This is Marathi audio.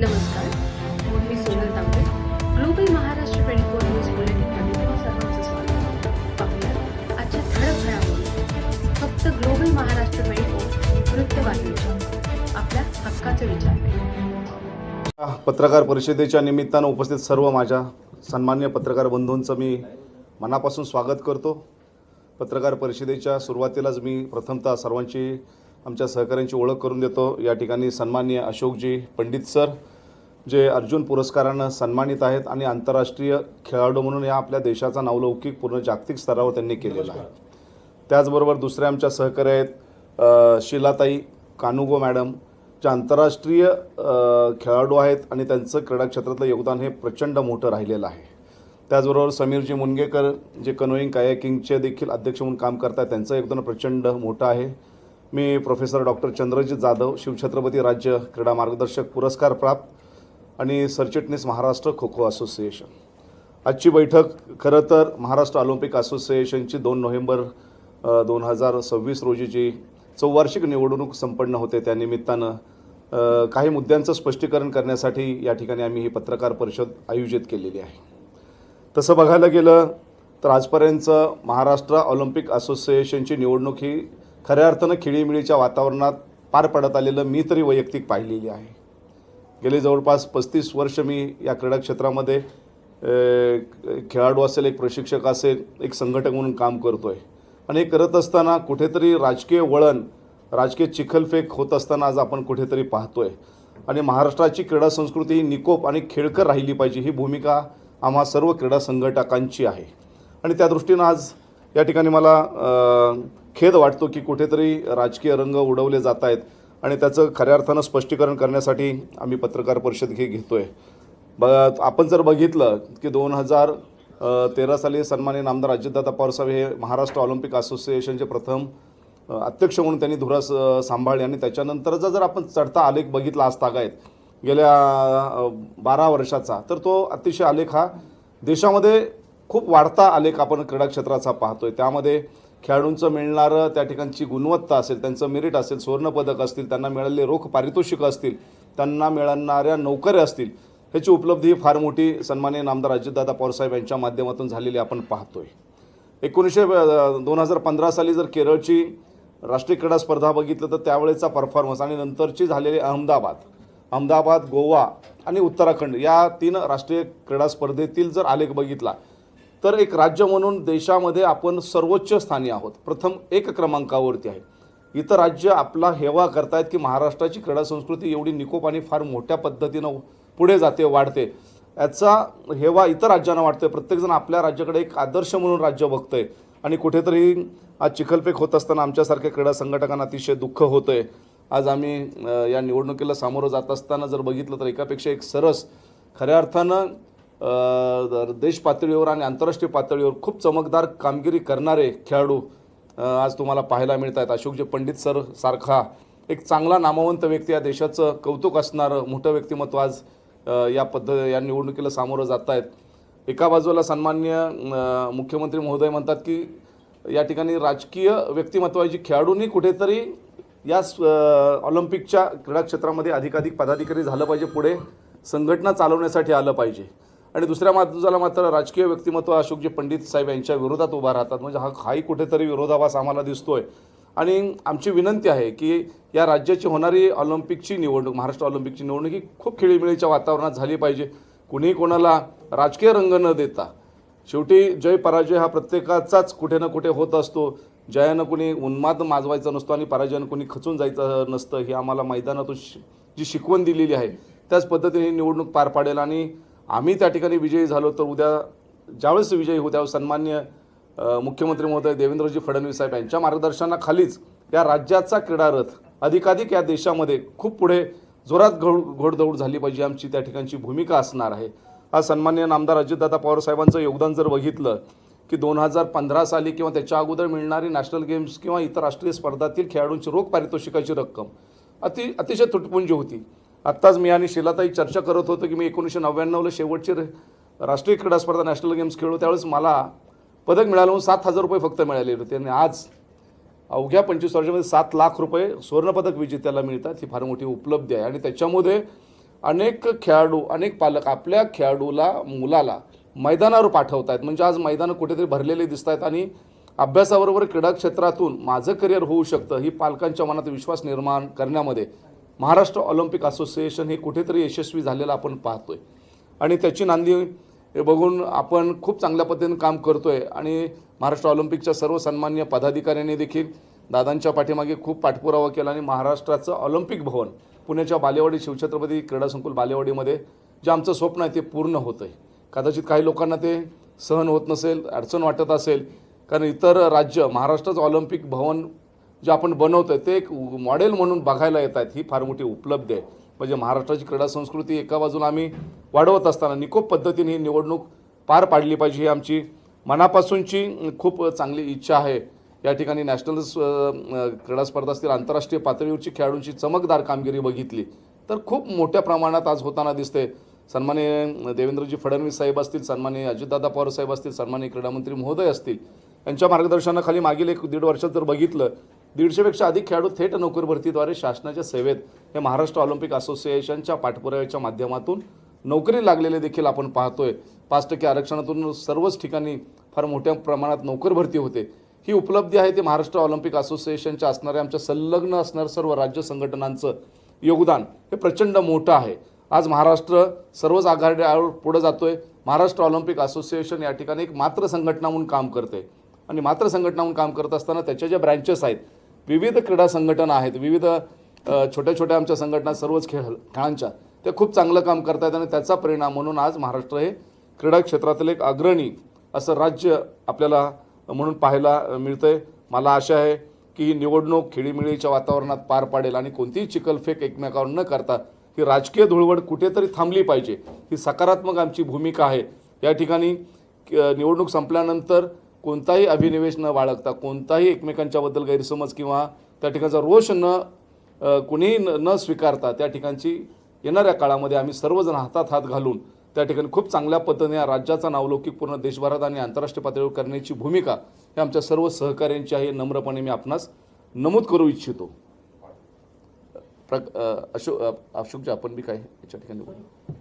नमस्कार. मी Sonal Tambe. Global Maharashtra twenty four news बुलेटिनमध्ये तुम्हा सर्वांचं स्वागत पाहूया आजच्या ठळक घडामोडी. फक्त ग्लोबल महाराष्ट्र ट्वेंटी फोर वृत्तवाहिनीच्या. आपल्या हक्काचे विचार पत्रकार परिषदेच्या निमित्तानं उपस्थित सर्व माझ्या सन्मान्य पत्रकार बंधूंचं मी मनापासून स्वागत करतो. पत्रकार परिषदेच्या सुरुवातीलाच मी प्रथमतः सर्वांची आमच्या सहकाऱ्यांची ओळख करून देतो. या ठिकाणी सन्माननीय अशोकजी पंडित सर जे अर्जुन पुरस्कारानं सन्मानित आहेत आणि आंतरराष्ट्रीय खेळाडू म्हणून या आपल्या देशाचा नावलौकिक पूर्ण जागतिक स्तरावर त्यांनी केलेला आहे. त्याचबरोबर दुसरे आमच्या सहकारी आहेत शिलाताई कानुगो मॅडम ज्या आंतरराष्ट्रीय खेळाडू आहेत आणि त्यांचं क्रीडा क्षेत्रातलं योगदान हे प्रचंड मोठं राहिलेलं आहे. त्याचबरोबर समीरजी मुनगेकर जे कनोईंग कायाकिंगचे देखील अध्यक्ष म्हणून काम करतात त्यांचं योगदान प्रचंड मोठं आहे. मी प्रोफेसर डॉक्टर चंद्रजित जाधव शिवछत्रपती राज्य क्रीडा मार्गदर्शक पुरस्कार प्राप्त आणि सरचिटणीस महाराष्ट्र खो खो असोसिएशन. आजची बैठक खरं तर महाराष्ट्र ऑलिम्पिक असोसिएशनची दोन नोव्हेंबर दोन हजार सव्वीस रोजीची चौवार्षिक निवडणूक संपन्न होते त्या निमित्तानं काही मुद्द्यांचं स्पष्टीकरण करण्यासाठी या ठिकाणी आम्ही ही पत्रकार परिषद आयोजित केलेली आहे. तसं बघायला गेलं तर आजपर्यंतचं महाराष्ट्र ऑलिम्पिक असोसिएशनची निवडणूक ही खऱ्या अर्थानं खिळीमिळीच्या वातावरणात पार पडत आलेलं मी तरी वैयक्तिक पाहिलेली आहे. गेले जवळपास पस्तीस वर्ष मी या क्रीडा क्षेत्रामध्ये खेळाडू असेल एक प्रशिक्षक असेल एक संघटक म्हणून काम करतो आहे आणि हे करत असताना कुठेतरी राजकीय वळण राजकीय चिखलफेक होत असताना आज आपण कुठेतरी पाहतो आहे आणि महाराष्ट्राची क्रीडा संस्कृती ही निकोप आणि खेळकर राहिली पाहिजे ही भूमिका आम्हा सर्व क्रीडा संघटकांची आहे. आणि त्या दृष्टीनं आज या ठिकाणी मला खेद वाटतो की कुठेतरी राजकीय रंग उडवले जात आहेत आणि त्याचं खऱ्या अर्थानं स्पष्टीकरण करण्यासाठी आम्ही पत्रकार परिषद घे घेतो आहे ब आपण जर बघितलं की दोन हजार तेरा साली सन्मानित नामदार अजितदादा पवारसाहेब हे महाराष्ट्र ऑलिम्पिक असोसिएशनचे प्रथम अध्यक्ष म्हणून त्यांनी धुरा सांभाळली आणि त्याच्यानंतरचा जर आपण चढता आलेख बघितला असता तागायत गेल्या बारा वर्षाचा तर तो अतिशय आलेख हा देशामध्ये खूप वाढता आलेख आपण क्रीडा क्षेत्राचा पाहतोय. त्यामध्ये खेळाडूंचं मिळणारं त्या ठिकाणची गुणवत्ता असेल त्यांचं मेरिट असेल सुवर्णपदक असतील त्यांना मिळालेले रोख पारितोषिकं असतील त्यांना मिळणाऱ्या नोकऱ्या असतील ह्याची उपलब्धी फार मोठी सन्माननीय नामदार अजितदादा पवारसाहेब यांच्या माध्यमातून झालेली आपण पाहतोय. एकोणीसशे दोन हजार पंधरा साली जर केरळची राष्ट्रीय क्रीडा स्पर्धा बघितलं तर त्यावेळेचा परफॉर्मन्स आणि नंतरची झालेली अहमदाबाद अहमदाबाद गोवा आणि उत्तराखंड या तीन राष्ट्रीय क्रीडा स्पर्धेतील जर आलेख बघितला तर एक राज्य म्हणून देशामध्ये आपण सर्वोच्च स्थानी आहोत. प्रथम एक क्रमांकावरती आहे. इतर राज्य आपला हेवा करतायत की महाराष्ट्राची क्रीडा संस्कृती एवढी निकोप आणि फार मोठ्या पद्धतीनं पुढे जाते वाढते. याचा हेवा इतर राज्यांना वाटतोय. प्रत्येकजण आपल्या राज्याकडे एक आदर्श म्हणून राज्य बघतंय. आणि कुठेतरी आज चिखलफेक होत असताना आमच्यासारख्या क्रीडा संघटकांना अतिशय दुःख होतं आहे आज आम्ही या निवडणुकीला सामोरं जात असताना जर बघितलं तर एकापेक्षा एक सरस खऱ्या अर्थानं देश पातळीवर आणि आंतरराष्ट्रीय पातळीवर खूप चमकदार कामगिरी करणारे खेळाडू आज तुम्हाला पाहायला मिळत आहेत अशोकजी पंडित सर सारखा एक चांगला नामवंत व्यक्ती या देशाचं कौतुक असणारं मोठं व्यक्तिमत्व आज या पद्ध या निवडणुकीला सामोरं जात आहेत एका बाजूला सन्मान्य मुख्यमंत्री महोदय म्हणतात की या ठिकाणी राजकीय व्यक्तिमत्वाची खेळाडूंनी कुठेतरी या स- ऑलिम्पिकच्या क्रीडा क्षेत्रामध्ये अधिकाधिक पदाधिकारी झालं पाहिजे पुढे संघटना चालवण्यासाठी आलं पाहिजे. आणि दुसऱ्या बाजूला मात्र राजकीय व्यक्तिमत्व अशोकजी पंडित साहेब यांच्या विरोधात उभा राहतात. म्हणजे हा हाही कुठेतरी विरोधाभास आम्हाला दिसतोय. आणि आमची विनंती आहे की या राज्याची होणारी ऑलिम्पिकची निवडणूक महाराष्ट्र ऑलिम्पिकची निवडणूक ही खूप खेळीमेळीच्या वातावरणात झाली पाहिजे. कुणीही कोणाला राजकीय रंग न देता. शेवटी जय पराजय हा प्रत्येकाचाच कुठे ना कुठे होत असतो. जयानं कुणी उन्माद माजवायचा नसतो आणि पराजयानं कुणी खचून जायचं नसतं ही आम्हाला मैदानातून शि- जी शिकवण दिलेली आहे त्याच पद्धतीने ही निवडणूक पार पाडेल. आणि आम्ही त्या ठिकाणी विजयी झालो तर उद्या ज्यावेळेस विजयी होऊ त्यावेळेस सन्मान्य मुख्यमंत्री महोदय देवेंद्रजी फडणवीस साहेब यांच्या मार्गदर्शनाखालीच या राज्याचा क्रीडारथ अधिकाधिक या देशामध्ये खूप पुढे जोरात घोड घोडदौड झाली पाहिजे आमची त्या ठिकाणची भूमिका असणार आहे. आज सन्मान्य नामदार अजितदादा पवार साहेबांचं योगदान जर बघितलं की दोन हजार पंधरा साली किंवा त्याच्या अगोदर मिळणारी नॅशनल गेम्स किंवा इतर राष्ट्रीय स्पर्धातील खेळाडूंची रोख पारितोषिकाची रक्कम अति अतिशय तुटपुंजी होती. आत्ताच मी आणि शिलाताई चर्चा करत होतो की मी एकोणीसशे नव्याण्णवला शेवटची रे- राष्ट्रीय क्रीडा स्पर्धा नॅशनल गेम्स खेळलो. त्यावेळेस मला पदक मिळालं म्हणून सात हजार रुपये फक्त मिळाले होते. आणि आज अवघ्या पंचवीस वर्षामध्ये सात लाख रुपये सुवर्णपदक विजेत्याला मिळतात. ही फार मोठी उपलब्धी आहे. आणि त्याच्यामध्ये अनेक खेळाडू अनेक पालक आपल्या खेळाडूला मुलाला मैदानावर पाठवत आहेत म्हणजे आज मैदानं कुठेतरी भरलेले दिसत आहेत आणि अभ्यासाबरोबर क्रीडा क्षेत्रातून माझं करिअर होऊ शकतं ही पालकांच्या मनात विश्वास निर्माण करण्यामध्ये महाराष्ट्र ऑलिम्पिक असोसिएशन हे कुठेतरी यशस्वी झालेलं आपण पाहतो आहे आणि त्याची नांदी हे बघून आपण खूप चांगल्या पद्धतीने काम करतो आहे आणि महाराष्ट्र ऑलिम्पिकच्या सर्व सन्मान्य पदाधिकाऱ्यांनी देखील दादांच्या पाठीमागे खूप पाठपुरावा केला आणि महाराष्ट्राचं ऑलिम्पिक भवन पुण्याच्या बालेवाडी शिवछत्रपती क्रीडा संकुल बालेवाडीमध्ये जे आमचं स्वप्न आहे ते पूर्ण होतं आहे कदाचित काही लोकांना ते सहन होत नसेल अडचण वाटत असेल कारण इतर राज्य महाराष्ट्राचं ऑलिम्पिक भवन जे आपण बनवतो ते एक मॉडेल म्हणून बघायला येत आहेत ही फार मोठी उपलब्धी आहे. म्हणजे महाराष्ट्राची क्रीडा संस्कृती एका बाजूला आम्ही वाढवत असताना निकोप पद्धतीने ही निवडणूक पार पाडली पाहिजे ही आमची मनापासूनची खूप चांगली इच्छा आहे. या ठिकाणी नॅशनल क्रीडा स्पर्धा असतील आंतरराष्ट्रीय पातळीवरची खेळाडूंची चमकदार कामगिरी बघितली तर खूप मोठ्या प्रमाणात आज होताना दिसते सन्माननीय देवेंद्रजी फडणवीस साहेब असतील सन्माननीय अजितदादा पवार साहेब असतील सन्माननीय क्रीडामंत्री महोदय असतील यांच्या मार्गदर्शनाखाली मागील एक दीड वर्षात जर बघितलं दीडशेपेक्षा अधिक खेळाडू थेट नोकरी भरतीद्वारे शासनाच्या सेवेत हे महाराष्ट्र ऑलिम्पिक असोसिएशनच्या पाठपुराव्याच्या माध्यमातून नोकरी लागलेले देखील आपण पाहतोय. पाच टक्के आरक्षणातून सर्वच ठिकाणी फार मोठ्या प्रमाणात नोकर भरती होते. ही उपलब्धी आहे ती महाराष्ट्र ऑलिम्पिक असोसिएशनच्या असणाऱ्या आमच्या संलग्न असणाऱ्या सर्व राज्य संघटनांचं योगदान हे प्रचंड मोठं आहे. आज महाराष्ट्र सर्वच आघाड्यावर पुढे जातोय. महाराष्ट्र ऑलिम्पिक असोसिएशन या ठिकाणी एक मात्र संघटना म्हणून काम करते आणि मात्र संघटना म्हणून काम करत असताना त्याच्या ज्या ब्रँचेस आहेत विविध क्रीडा संघटना आहेत विविध छोट्या छोट्या आमच्या संघटना सर्वच खेळ खेळांच्या त्या खूप चांगलं काम करत आणि त्याचा परिणाम म्हणून आज महाराष्ट्र हे क्रीडा क्षेत्रातील एक अग्रणी असं राज्य आपल्याला म्हणून पाहायला मिळतंय. मला आशा आहे की ही निवडणूक खेळीमेळीच्या वातावरणात पार पाडेल आणि कोणतीही चिखलफेक एकमेकावर न करता ही राजकीय धुळवड कुठेतरी थांबली पाहिजे. ही सकारात्मक आमची भूमिका आहे. या ठिकाणी क- निवडणूक संपल्यानंतर कोणताही अभिनिवेश न बाळगता कोणताही एकमेकांच्याबद्दल गैरसमज किंवा त्या ठिकाणचा रोष न कुणीही न न स्वीकारता त्या ठिकाणची येणाऱ्या काळामध्ये आम्ही सर्वजण हातात हात घालून त्या ठिकाणी खूप चांगल्या पद्धतीने या राज्याचा नावलौकिक पूर्ण देशभरात आणि आंतरराष्ट्रीय पातळीवर करण्याची भूमिका ही आमच्या सर्व सहकाऱ्यांची आहे नम्रपणे मी आपणास नमूद करू इच्छितो. प्र अशोक अशोकजी आपण बी काय याच्या ठिकाणी बोलू?